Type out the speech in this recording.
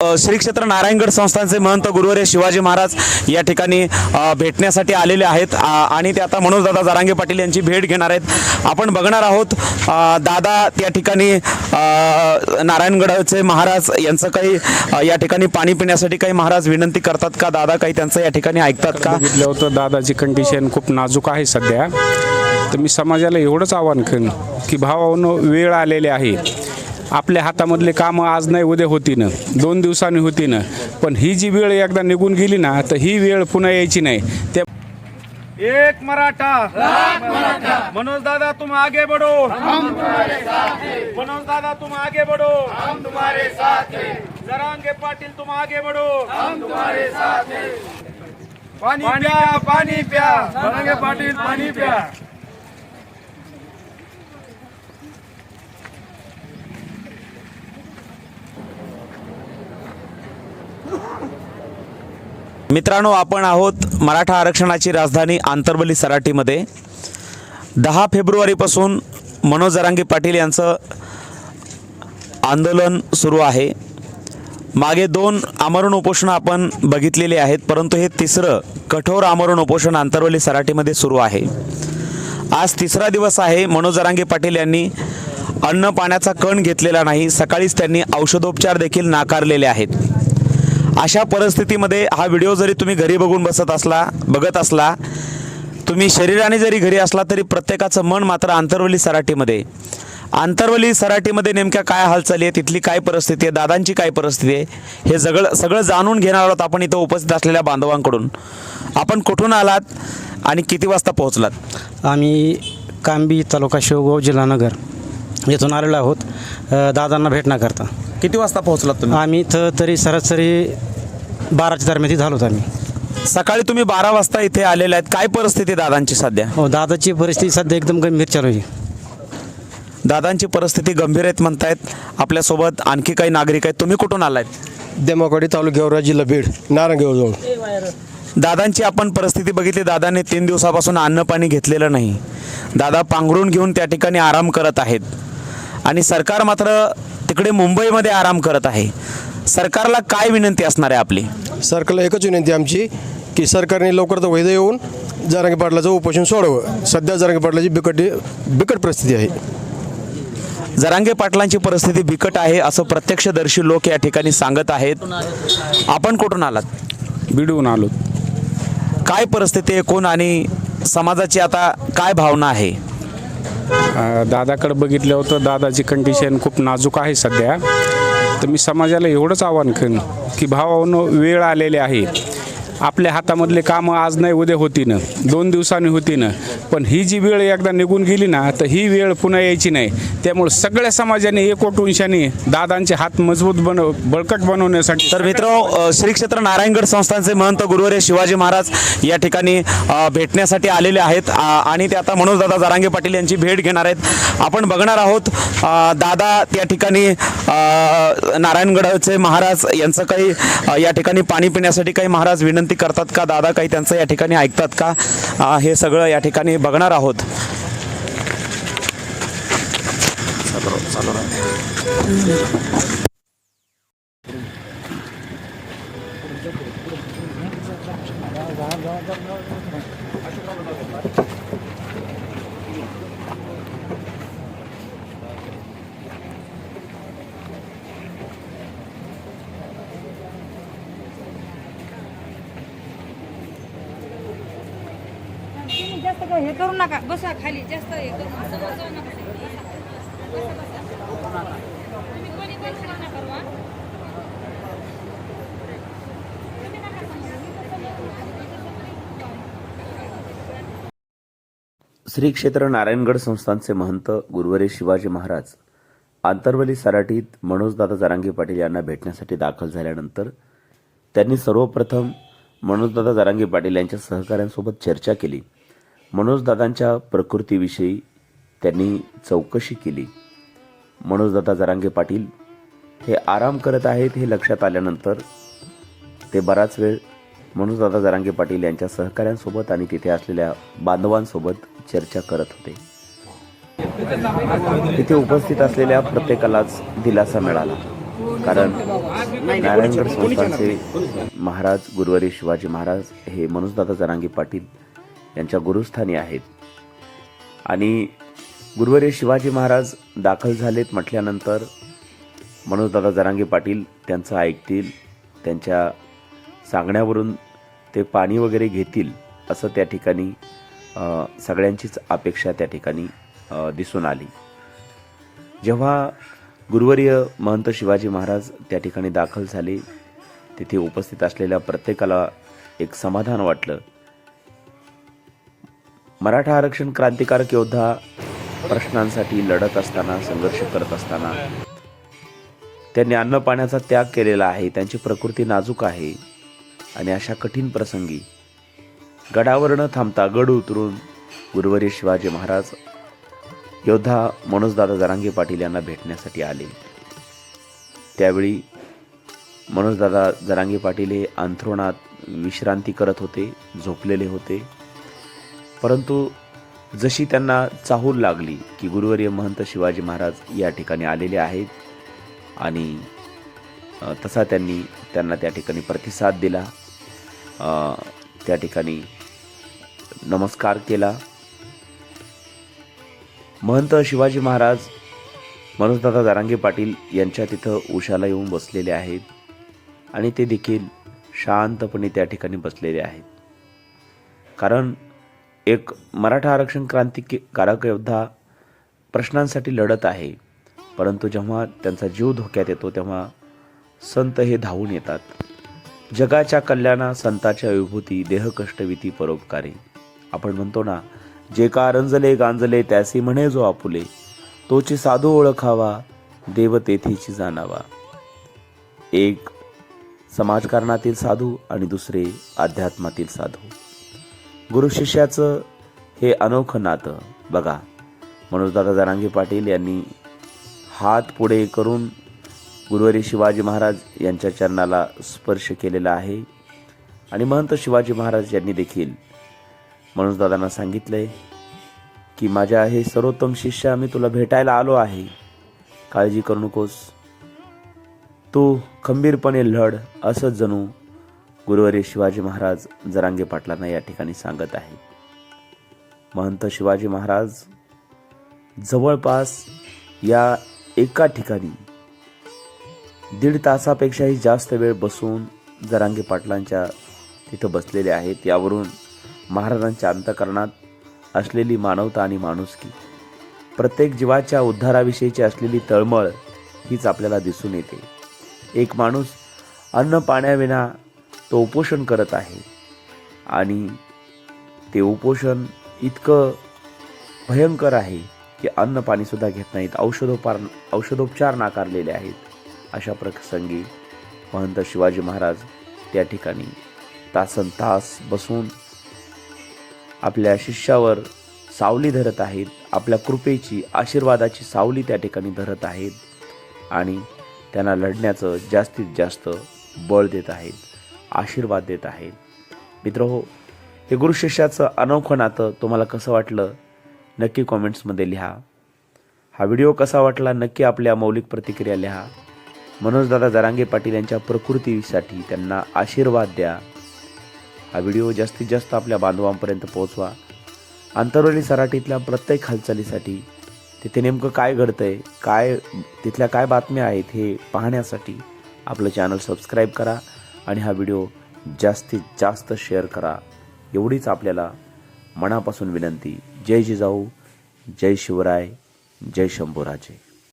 श्री क्षेत्र नारायणगड संस्थानचे महंत गुरुवर्य शिवाजी महाराज या ठिकाणी भेटण्यासाठी आलेले आहेत. आणि ते आता मनोजदादा जारांगे पाटील यांची भेट घेणार आहेत. आपण बघणार आहोत दादा त्या ठिकाणी नारायणगडाचे महाराज यांचं काही या ठिकाणी पाणी पिण्यासाठी काही महाराज विनंती करतात का? दादा काही त्यांचं या ठिकाणी ऐकतात का? घेतलं होतं दादाची कंडिशन खूप नाजूक आहे सध्या. तर मी समाजाला एवढंच आव्हान करेन की भावानं वेळ आलेली आहे. आपल्या हातामधले कामं आज नाही उद्या होतीनं. दोन दिवसांनी होतीनं. पण ही जी वेळ एकदा निघून गेली ना तर ही वेळ पुन्हा यायची नाही. त्या एक मराठा. मनोज दादा तुम आगे बढ़ो. हम तुम्हारे साथ हैं. मनोज दादा तुम आगे बढ़ो. हम तुम्हारे साथ हैं. जरांगे पाटिल तुम आगे बढ़ो. हम तुम्हारे साथ हैं. पानी प्या पानी प्या. जरांगे पाटिल पानी प्या. मित्रांनो आपण आहोत मराठा आरक्षणाची राजधानी आंतरबली सराटीमध्ये. दहा फेब्रुवारीपासून मनोज जरांगे पाटील यांचं आंदोलन सुरू आहे. मागे दोन आमरण उपोषणं आपण बघितलेली आहेत परंतु हे तिसरं कठोर आमरण उपोषण आंतरवली सराटीमध्ये सुरू आहे. आज तिसरा दिवस आहे मनोज जरांगे पाटील यांनी अन्न पाण्याचा कण घेतलेला नाही सकाळीच त्यांनी औषधोपचार देखील नाकारलेले आहेत. अशा परिस्थितीमध्ये हा व्हिडिओ जरी तुम्ही घरी बघून बसत असला बघत असला तुम्ही शरीराने जरी घरी असला तरी प्रत्येकाचं मन मात्र आंतरवली सराटीमध्ये. आंतरवली सराटीमध्ये नेमक्या काय हालचाली आहे तिथली काय परिस्थिती आहे दादांची काय परिस्थिती आहे हे सगळं सगळं जाणून घेणार आहोत आपण इथं उपस्थित असलेल्या बांधवांकडून. आपण कुठून आलात आणि किती वाजता पोहोचलात? आम्ही कांबी तालुका शिवगाव जिल्हा नगर. येथून आलेलो आहोत. दादांना भेटण्याकरता किती वाजता पोहोचलात तुम्ही? आम्ही इथं तरी सरासरी बाराच्या दरम्यान इथं झालो होतो आम्ही. सकाळी तुम्ही बारा वाजता इथे आलेले आहेत. काय परिस्थिती आहे दादांची सध्या? हो दादाची परिस्थिती सध्या एकदम गंभीर चालू आहे. दादांची परिस्थिती गंभीर आहेत म्हणतायत. आपल्यासोबत आणखी काही नागरिक आहेत. तुम्ही कुठून आलायत देमाकवाडी तालुक्यावर जिल्हा बीड नारायणगावजवळ दादांची आपण परिस्थिती बघितली. दादाने तीन दिवसापासून अन्न पाणी घेतलेलं नाही. दादा पांघरून घेऊन त्या ठिकाणी आराम करत आहेत. आणि सरकार मात्र तिकडे मुंबईमध्ये आराम करत आहे. सरकारला काय विनंती असणार आहे आपली? सरकारला एकच विनंती आमची की सरकारने लवकरात वैध येऊन जरांगी पाटलाचं उपोषण सोडावं. सध्या जरांगी पाटलाची बिकट बिकट परिस्थिती आहे. जरांगे पाटलांची परिस्थिती बिकट आहे असं प्रत्यक्षदर्शी लोक या ठिकाणी सांगत आहेत. आपण कुठून आलात? बिडवून आलो. काय परिस्थिती आहे? कोण आणि समाजाची आता काय भावना आहे? दादाकडे बघितलं होतं दादाची कंडिशन खूप नाजूक आहे सध्या. तर मी समाजाला एवढंच आव्हान करेन की भावानं वेळ आलेली आहे. आपल्या हातामधले कामं आज नाही उद्या होतीनं. दोन दिवसांनी होतीनं. पण ही जी वेळ एकदा निघून गेली ना तर ही वेळ पुन्हा यायची नाही. त्यामुळे सगळ्या समाजाने एकवटूनशाने दादांचे हात मजबूत बनव बळकट बनवण्यासाठी तर मित्र श्री क्षेत्र नारायणगड संस्थांचे महंत गुरुवर्य शिवाजी महाराज या ठिकाणी भेटण्यासाठी आलेले आहेत. आणि ते आता मनोजदादा जारांगे पाटील यांची भेट घेणार आहेत. आपण बघणार आहोत दादा त्या ठिकाणी नारायणगडाचे महाराज यांचं काही या ठिकाणी पाणी पिण्यासाठी काही महाराज विनंती करतात का? दादा काही त्यांचं या ठिकाणी ऐकतात का? हे सगळं या ठिकाणी बघणार आहोत. तुम्ही जास्त काय हे करू नका. बसा खाली. जास्त हे करू नका. बसा, बसा. तुम्ही कोणी पण खाली नका श्री क्षेत्र नारायणगड संस्थानचे महंत गुरुवारी शिवाजी महाराज आंतरवली सराटीत मनोजदादा जरांगे पाटील यांना भेटण्यासाठी दाखल झाल्यानंतर त्यांनी सर्वप्रथम मनोजदादा जरांगे पाटील यांच्या सहकाऱ्यांसोबत चर्चा केली. मनोजदादांच्या प्रकृतीविषयी त्यांनी चौकशी केली. मनोजदादा जरांगे पाटील हे आराम करत आहेत हे लक्षात आल्यानंतर ते बराच वेळ मनोजदादा जरांगे पाटील यांच्या सहकाऱ्यांसोबत आणि तिथे असलेल्या बांधवांसोबत चर्चा करत होते. तिथे उपस्थित असलेल्या प्रत्येकालाच दिलासा मिळाला. कारण नारायणगड संस्थानचे महाराज गुरुवारी शिवाजी महाराज हे मनोजदादा जरांगे पाटील यांच्या गुरुस्थानी आहेत. आणि गुरुवर्य शिवाजी महाराज दाखल झालेत म्हटल्यानंतर मनोजदादा जरांगे पाटील त्यांचं ऐकतील त्यांच्या सांगण्यावरून ते पाणी वगैरे घेतील असं त्या ठिकाणी सगळ्यांचीच अपेक्षा त्या ठिकाणी दिसून आली. जेव्हा गुरुवर्य महंत शिवाजी महाराज त्या ठिकाणी दाखल झाले तिथे उपस्थित असलेल्या प्रत्येकाला एक समाधान वाटलं. मराठा आरक्षण क्रांतिकारक योद्धा प्रश्नांसाठी लढत असताना संघर्ष करत असताना त्यांनी अन्न पाण्याचा त्याग केलेला आहे त्यांची प्रकृती नाजूक आहे आणि अशा कठीण प्रसंगी गडावर न थांबता गड उतरून गुरुवरी शिवाजी महाराज योद्धा मनोजदादा जरांगे पाटील यांना भेटण्यासाठी आले. त्यावेळी मनोजदादा जरांगे पाटील हे अंथरुणात विश्रांती करत होते झोपलेले होते. परंतु जशी त्यांना चाहूल लागली की गुरुवर्य महंत शिवाजी महाराज या ठिकाणी आलेले आहेत आणि तसा त्यांनी त्यांना त्या ठिकाणी प्रतिसाद दिला त्या ठिकाणी नमस्कार केला. महंत शिवाजी महाराज मनोजदादा दारांगे पाटील यांच्या तिथं उशाला येऊन बसलेले आहेत आणि ते देखील शांतपणे त्या ठिकाणी बसलेले आहेत. कारण एक मराठा आरक्षण क्रांतिकारक योद्धा प्रश्नांसाठी लढत आहे. परंतु जेव्हा त्यांचा जीव धोक्यात येतो तेव्हा संत हे धावून येतात. जगाच्या कल्याणा संताच्या विभूती देहकष्टविती परोपकारी. आपण म्हणतो ना जे का रंजले गांजले त्यासी म्हणे जो आपुले. तोची साधू ओळखावा देव तेथेची जाणावा. एक समाजकारणातील साधू आणि दुसरे अध्यात्मातील साधू. गुरु शिष्याचं हे अनोखं नातं. बघा मनोजदादा जरांगे पाटील यांनी हात पुढे करून गुरुवारी शिवाजी महाराज यांच्या चरणाला स्पर्श केलेला आहे. आणि महंत शिवाजी महाराज यांनी देखील मनोजदादांना सांगितलंय की माझ्या हे सर्वोत्तम शिष्य मी तुला भेटायला आलो आहे. काळजी करू नकोस. तू खंबीरपणे लढ असंच जणू गुरुवारी शिवाजी महाराज जरांगे पाटलांना या ठिकाणी सांगत आहे. महंत शिवाजी महाराज जवळपास या एका ठिकाणी दीड तासापेक्षाही जास्त वेळ बसून जरांगे पाटलांच्या तिथं बसलेले आहेत. यावरून महाराजांच्या अंतकरणात असलेली मानवता आणि माणुसकी प्रत्येक जीवाच्या उद्धाराविषयीची असलेली तळमळ हीच आपल्याला दिसून येते. एक माणूस अन्न पाण्याविना तो उपोषण करत आहे. आणि ते उपोषण इतकं भयंकर आहे की अन्न पाणीसुद्धा घेत नाहीत. औषधोपार औषधोपचार नाकारलेले आहेत. अशा प्रसंगी महंत शिवाजी महाराज त्या ठिकाणी तासन तास बसून आपल्या शिष्यावर सावली धरत आहेत. आपल्या कृपेची आशीर्वादाची सावली त्या ठिकाणी धरत आहेत. आणि त्यांना लढण्याचं जास्तीत जास्त बळ देत आहेत. आशीर्वाद देत आहेत. मित्र हो हे गुरुशिष्याचं अनोखं नातं तुम्हाला कसं वाटलं? नक्की कॉमेंट्समध्ये लिहा. हा व्हिडिओ कसा वाटला? नक्की आपल्या मौलिक प्रतिक्रिया लिहा. मनोजदादा जरांगे पाटील यांच्या प्रकृतीसाठी त्यांना आशीर्वाद द्या. हा व्हिडिओ जास्तीत जास्त आपल्या बांधवांपर्यंत पोहोचवा. आंतरवली सराटीतल्या प्रत्येक हालचालीसाठी तिथे नेमकं काय घडतं आहे काय तिथल्या काय बातम्या आहेत हे पाहण्यासाठी आपलं चॅनल सबस्क्राईब करा. आणि हा व्हिडिओ जास्तीत जास्त शेअर करा. एवढीच आपल्याला मनापासून विनंती. जय जिजाऊ जय शिवराय जय शंभूराजे.